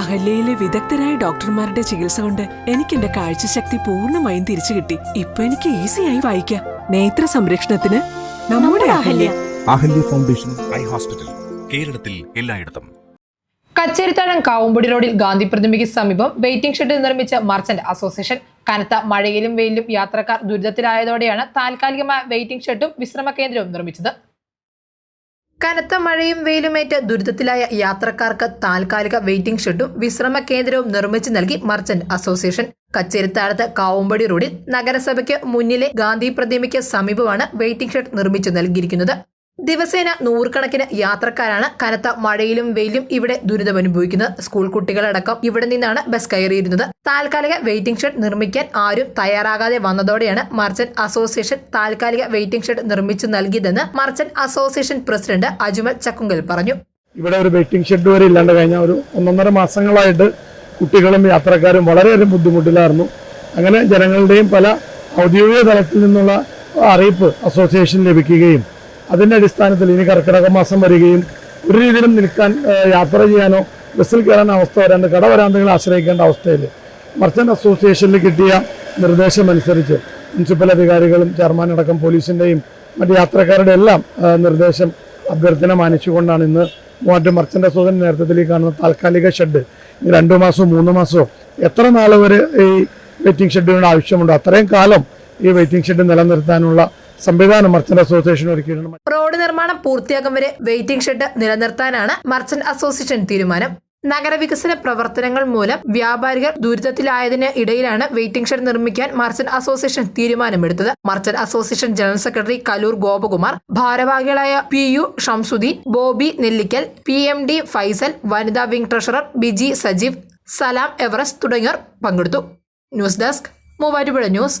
അഹല്യയിലെ വിദഗ്ധരായ ഡോക്ടർമാരുടെ ചികിത്സ കൊണ്ട് എനിക്ക് എന്റെ കാഴ്ചശക്തി പൂർണമായും തിരിച്ചു കിട്ടി. ഇപ്പൊ എനിക്ക് ഈസിയായി വായിക്കാം. നേത്ര സംരക്ഷണത്തിന് നമ്മുടെ Ahalya. Ahalya foundation eye hospital കേരളത്തിൽ എല്ലായിടത്തും. കച്ചേരിത്താഴം കാവുമ്പടി റോഡിൽ ഗാന്ധി പ്രതിമയ്ക്ക് സമീപം വെയിറ്റിംഗ് ഷെഡ് നിർമ്മിച്ച മർച്ചന്റ് അസോസിയേഷൻ. കനത്ത മഴയിലും വെയിലും യാത്രക്കാർ ദുരിതത്തിലായതോടെയാണ് താൽക്കാലികമായ വെയിറ്റിംഗ് ഷെഡും വിശ്രമ കേന്ദ്രവും നിർമ്മിച്ചത്. കനത്ത മഴയും വെയിലുമേറ്റ് ദുരിതത്തിലായ യാത്രക്കാർക്ക് താൽക്കാലിക വെയിറ്റിംഗ് ഷെഡും വിശ്രമ കേന്ദ്രവും നിർമ്മിച്ചു നൽകി മർച്ചന്റ് അസോസിയേഷൻ. കച്ചേരിത്താഴത്ത് കാവുമ്പടി റോഡിൽ നഗരസഭയ്ക്ക് മുന്നിലെ ഗാന്ധി പ്രതിമയ്ക്ക് സമീപമാണ് വെയിറ്റിംഗ് ഷെഡ് നിർമ്മിച്ചു നൽകിയിരിക്കുന്നത്. ദിവസേന നൂറുകണക്കിന് യാത്രക്കാരാണ് കനത്ത മഴയിലും വെയിലും ഇവിടെ ദുരിതമനുഭവിക്കുന്നത്. സ്കൂൾ കുട്ടികളടക്കം ഇവിടെ നിന്നാണ് ബസ് കയറിയിരുന്നത്. താൽക്കാലിക വെയിറ്റിംഗ് ഷെഡ് നിർമ്മിക്കാൻ ആരും തയ്യാറാകാതെ വന്നതോടെയാണ് മർച്ചന്റ് അസോസിയേഷൻ താൽക്കാലിക വെയിറ്റിംഗ് ഷെഡ് നിർമ്മിച്ചു നൽകിയതെന്ന് merchant association president Ajmal Chakkungal പറഞ്ഞു. ഇവിടെ ഒരു വെയിറ്റിംഗ് ഷെഡ് വരെ ഇല്ലാണ്ട് കഴിഞ്ഞ ഒരു ഒന്നൊന്നര മാസങ്ങളായിട്ട് കുട്ടികളും യാത്രക്കാരും വളരെയേറെ ബുദ്ധിമുട്ടിലായിരുന്നു. അങ്ങനെ ജനങ്ങളുടെയും പല ഔദ്യോഗിക തലത്തിൽ നിന്നുള്ള അറിയിപ്പ് അസോസിയേഷൻ ലഭിക്കുകയും അതിന്റെ അടിസ്ഥാനത്തിൽ ഇനി കർക്കിടക മാസം വരികയും ഒരു രീതിയിലും നിൽക്കാൻ യാത്ര ചെയ്യാനോ ബസ്സിൽ കയറാൻ അവസ്ഥ വരാണ്ട് കട കടവരാന്തകളെ ആശ്രയിക്കേണ്ട അവസ്ഥയിൽ മർച്ചന്റ് അസോസിയേഷനിൽ കിട്ടിയ നിർദ്ദേശമനുസരിച്ച് മുനിസിപ്പൽ അധികാരികളും ചെയർമാൻ അടക്കം പോലീസിന്റെയും മറ്റ് യാത്രക്കാരുടെ എല്ലാം നിർദ്ദേശം അഭ്യർത്ഥന മാനിച്ചുകൊണ്ടാണ് ഇന്ന് മൂവാറ്റ് മർച്ചന്റ് അസോസിയേഷൻ നേതൃത്വത്തിൽ ഈ കാണുന്ന താൽക്കാലിക ഷെഡ്. ഇനി രണ്ടു മാസമോ മൂന്ന് മാസമോ എത്ര നാൾ വരെ ഈ വെയിറ്റിംഗ് ഷെഡിന് ആവശ്യമുണ്ടോ? അത്രയും കാലം ഈ വെയിറ്റിംഗ് ഷെഡ് നിലനിർത്താനുള്ള സംവിധാനം മർച്ചന്റ് അസോസിയേഷൻ ഒരുക്കിയിട്ടുണ്ട്. റോഡ് നിർമ്മാണം പൂർത്തിയാകും വരെ വെയിറ്റിംഗ് ഷെഡ് നിലനിർത്താനാണ് മർച്ചന്റ് അസോസിയേഷൻ തീരുമാനം. നഗരവികസന പ്രവർത്തനങ്ങൾ മൂലം വ്യാപാരികൾ ദുരിതത്തിലായതിന് ഇടയിലാണ് വെയിറ്റിംഗ് ഷെഡ് നിർമ്മിക്കാൻ മർച്ചന്റ് അസോസിയേഷൻ തീരുമാനമെടുത്തത്. Merchant association general secretary Kaloor Gopakumar ഭാരവാഹികളായ P U Shamsuddin Bobby Nellikkal P M D Faisal വനിതാ wing treasurer Biji Sajeev Salam Everest തുടങ്ങിയവർ പങ്കെടുത്തു. News desk Muvattupuzha news.